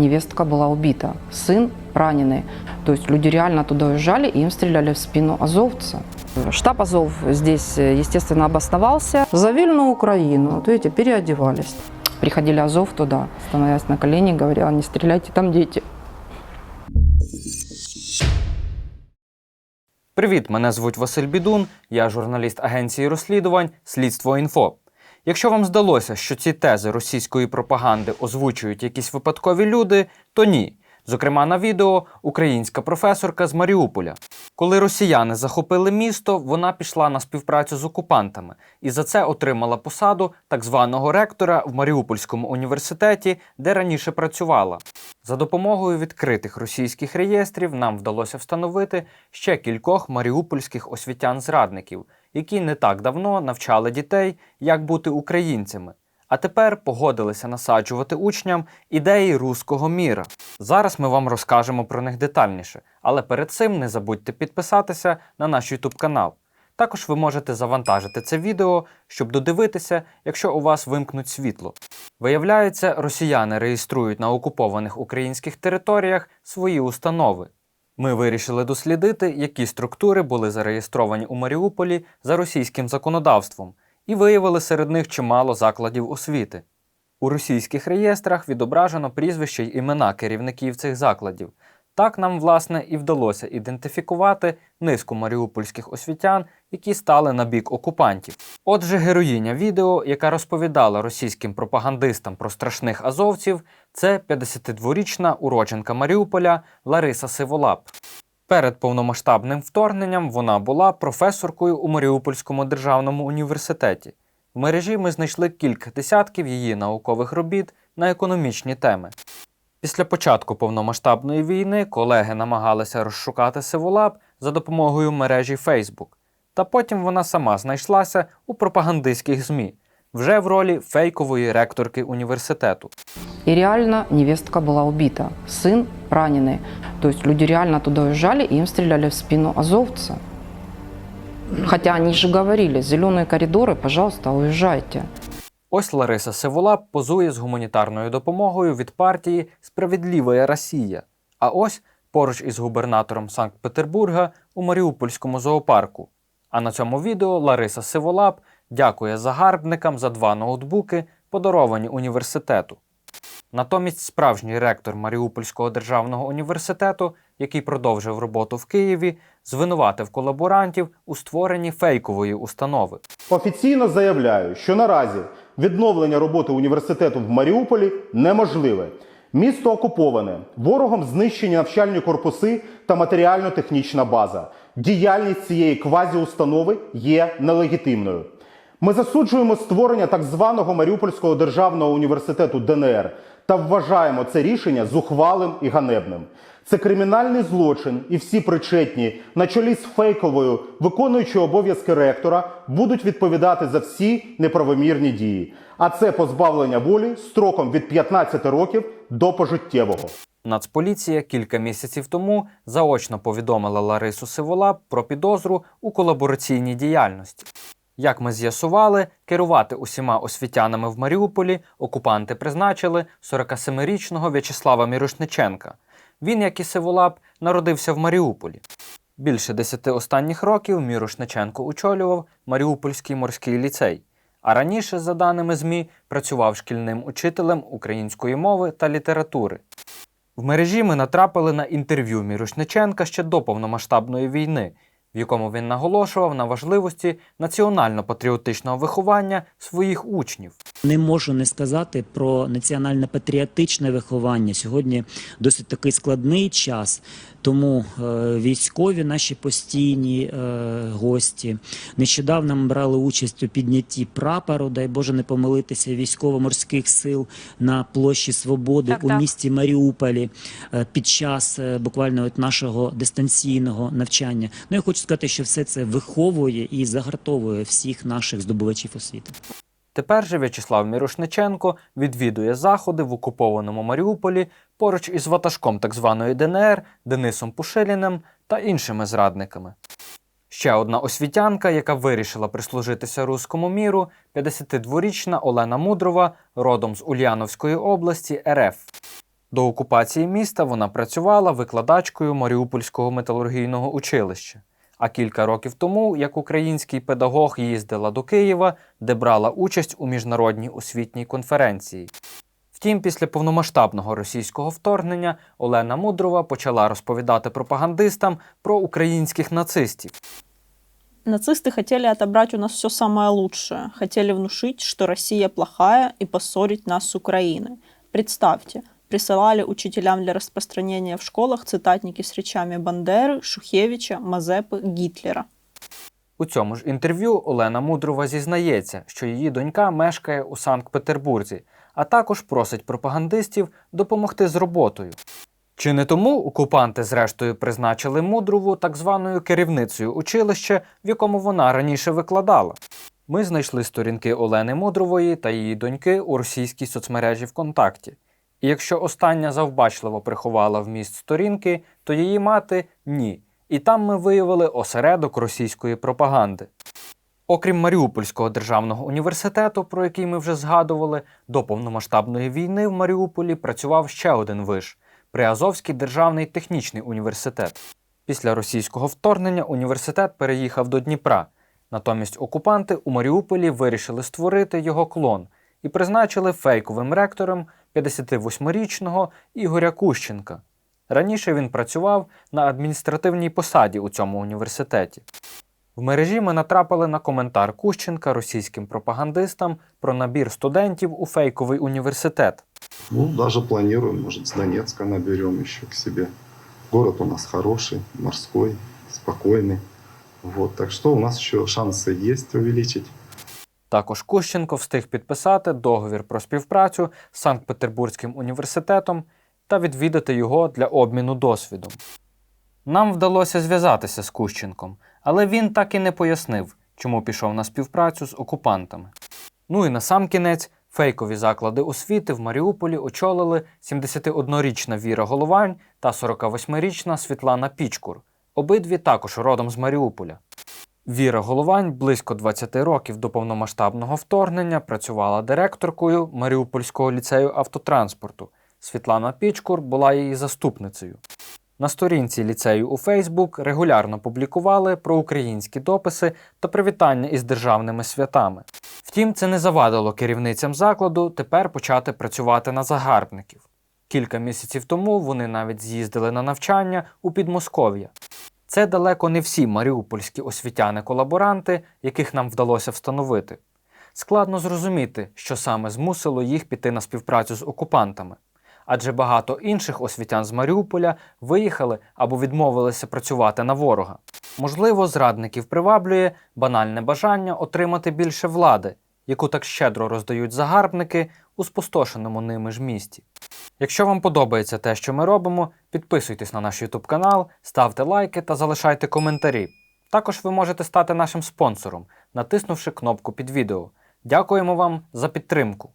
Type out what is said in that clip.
невестка была убита, сын раненый. То есть люди реально туда уезжали, и им стреляли в спину азовца. Штаб Азов здесь, э, естественно, обосновался. Завели на Украину, вот видите, переодевались. Приходили Азов туда, становясь на колени, говорила, не стреляйте, там дети. Привіт, мене звуть Василь Бідун, я журналіст агенції розслідувань Слідство інфо. Якщо вам здалося, що ці тези російської пропаганди озвучують якісь випадкові люди, то ні. Зокрема, на відео українська професорка з Маріуполя. Коли росіяни захопили місто, вона пішла на співпрацю з окупантами і за це отримала посаду так званого ректора в Маріупольському університеті, де раніше працювала. За допомогою відкритих російських реєстрів нам вдалося встановити ще кількох маріупольських освітян-зрадників, які не так давно навчали дітей, як бути українцями, а тепер погодилися насаджувати учням ідеї руського міра. Зараз ми вам розкажемо про них детальніше, але перед цим не забудьте підписатися на наш YouTube канал. Також ви можете завантажити це відео, щоб додивитися, якщо у вас вимкнуть світло. Виявляється, росіяни реєструють на окупованих українських територіях свої установи. Ми вирішили дослідити, які структури були зареєстровані у Маріуполі за російським законодавством, і виявили серед них чимало закладів освіти. У російських реєстрах відображено прізвища й імена керівників цих закладів. Так нам, власне, і вдалося ідентифікувати низку маріупольських освітян, які стали на бік окупантів. Отже, героїня відео, яка розповідала російським пропагандистам про страшних азовців, це 52-річна уродженка Маріуполя Лариса Сиволап. Перед повномасштабним вторгненням вона була професоркою у Маріупольському державному університеті. В мережі ми знайшли кілька десятків її наукових робіт на економічні теми. Після початку повномасштабної війни колеги намагалися розшукати Сиволап за допомогою мережі Facebook. Та потім вона сама знайшлася у пропагандистських ЗМІ, вже в ролі фейкової ректорки університету. И реально невестка была убита, сын раненый. То есть люди реально туда уезжали, и им стреляли в спину азовца. Хотя они же говорили, зеленые коридоры, пожалуйста, уезжайте. Ось Лариса Сиволап позує з гуманітарною допомогою від партії Справедлива Росія. А ось поруч із губернатором Санкт-Петербурга у Маріупольському зоопарку. А на цьому відео Лариса Сиволап дякує загарбникам за два ноутбуки, подаровані університету. Натомість справжній ректор Маріупольського державного університету, який продовжив роботу в Києві, звинуватив колаборантів у створенні фейкової установи. Офіційно заявляю, що наразі відновлення роботи університету в Маріуполі неможливе. Місто окуповане, ворогом знищені навчальні корпуси та матеріально-технічна база. Діяльність цієї квазіустанови є нелегітимною. Ми засуджуємо створення так званого Маріупольського державного університету ДНР та вважаємо це рішення зухвалим і ганебним. Це кримінальний злочин, і всі причетні на чолі з фейковою, виконуючи обов'язки ректора, будуть відповідати за всі неправомірні дії. А це позбавлення волі строком від 15 років до пожиттєвого. Нацполіція кілька місяців тому заочно повідомила Ларису Сиволап про підозру у колабораційній діяльності. Як ми з'ясували, керувати усіма освітянами в Маріуполі окупанти призначили 47-річного В'ячеслава Мірошниченка. Він, як і Сиволап, народився в Маріуполі. Більше десяти останніх років Мірошниченко очолював Маріупольський морський ліцей, а раніше, за даними ЗМІ, працював шкільним учителем української мови та літератури. В мережі ми натрапили на інтерв'ю Мірошниченка ще до повномасштабної війни, в якому він наголошував на важливості національно-патріотичного виховання своїх учнів. Не можу не сказати про національно-патріотичне виховання. Сьогодні досить такий складний час, тому е, військові наші постійні е, гості нещодавно ми брали участь у піднятті прапору, дай Боже не помилитися військово-морських сил на площі Свободи Так, у так. місті Маріуполі е, під час е, буквально от нашого дистанційного навчання. Ну я хочу сказати, що все це виховує і загартовує всіх наших здобувачів освіти. Тепер же В'ячеслав Мірошниченко відвідує заходи в окупованому Маріуполі поруч із ватажком так званої ДНР Денисом Пушиліним та іншими зрадниками. Ще одна освітянка, яка вирішила прислужитися руському міру, 52-річна Олена Мудрова, родом з Ульяновської області РФ. До окупації міста вона працювала викладачкою Маріупольського металургійного училища. А кілька років тому, як український педагог їздила до Києва, де брала участь у міжнародній освітній конференції. Втім, після повномасштабного російського вторгнення Олена Мудрова почала розповідати пропагандистам про українських нацистів. Нацисты хотели отобрать у нас все самое лучшее, хотели внушить, что Россия плохая и поссорить нас с Украиной. Представьте, присылали учителям для распространения в школах цитатники с речами Бандеры, Шухевича, Мазепы, Гитлера. У цьому ж інтерв'ю Олена Мудрова зізнається, що її донька мешкає у Санкт-Петербурзі, а також просить пропагандистів допомогти з роботою. Чи не тому окупанти зрештою призначили Мудрову так званою керівницею училища, в якому вона раніше викладала? Ми знайшли сторінки Олени Мудрової та її доньки у російській соцмережі ВКонтакті. Якщо остання завбачливо приховала вміст сторінки, то її мати ні. І там ми виявили осередок російської пропаганди. Окрім Маріупольського державного університету, про який ми вже згадували, до повномасштабної війни в Маріуполі працював ще один виш Приазовський державний технічний університет. Після російського вторгнення університет переїхав до Дніпра. Натомість окупанти у Маріуполі вирішили створити його клон і призначили фейковим ректором 58-річного Ігоря Кущенка. Раніше він працював на адміністративній посаді у цьому університеті. В мережі ми натрапили на коментар Кущенка російським пропагандистам про набір студентів у фейковий університет. Ну, даже планируем, может, с Донецка наберем еще к себе. Город у нас хороший, морской, спокойный. Вот, так что у нас еще шансы есть увеличить. Також Кущенко встиг підписати договір про співпрацю з Санкт-Петербурзьким університетом та відвідати його для обміну досвідом. Нам вдалося зв'язатися з Кущенком, але він так і не пояснив, чому пішов на співпрацю з окупантами. Ну і на сам кінець фейкові заклади освіти в Маріуполі очолили 71-річна Віра Головань та 48-річна Світлана Пічкур, обидві також родом з Маріуполя. Віра Головань близько 20 років до повномасштабного вторгнення працювала директоркою Маріупольського ліцею автотранспорту. Світлана Пічкур була її заступницею. На сторінці ліцею у Фейсбук регулярно публікували про українські дописи та привітання із державними святами. Втім, це не завадило керівницям закладу тепер почати працювати на загарбників. Кілька місяців тому вони навіть з'їздили на навчання у Підмосков'я. Це далеко не всі маріупольські освітяни-колаборанти, яких нам вдалося встановити. Складно зрозуміти, що саме змусило їх піти на співпрацю з окупантами. Адже багато інших освітян з Маріуполя виїхали або відмовилися працювати на ворога. Можливо, зрадників приваблює банальне бажання отримати більше влади, яку так щедро роздають загарбники у спустошеному ними ж місті. Якщо вам подобається те, що ми робимо, підписуйтесь на наш YouTube канал, ставте лайки та залишайте коментарі. Також ви можете стати нашим спонсором, натиснувши кнопку під відео. Дякуємо вам за підтримку.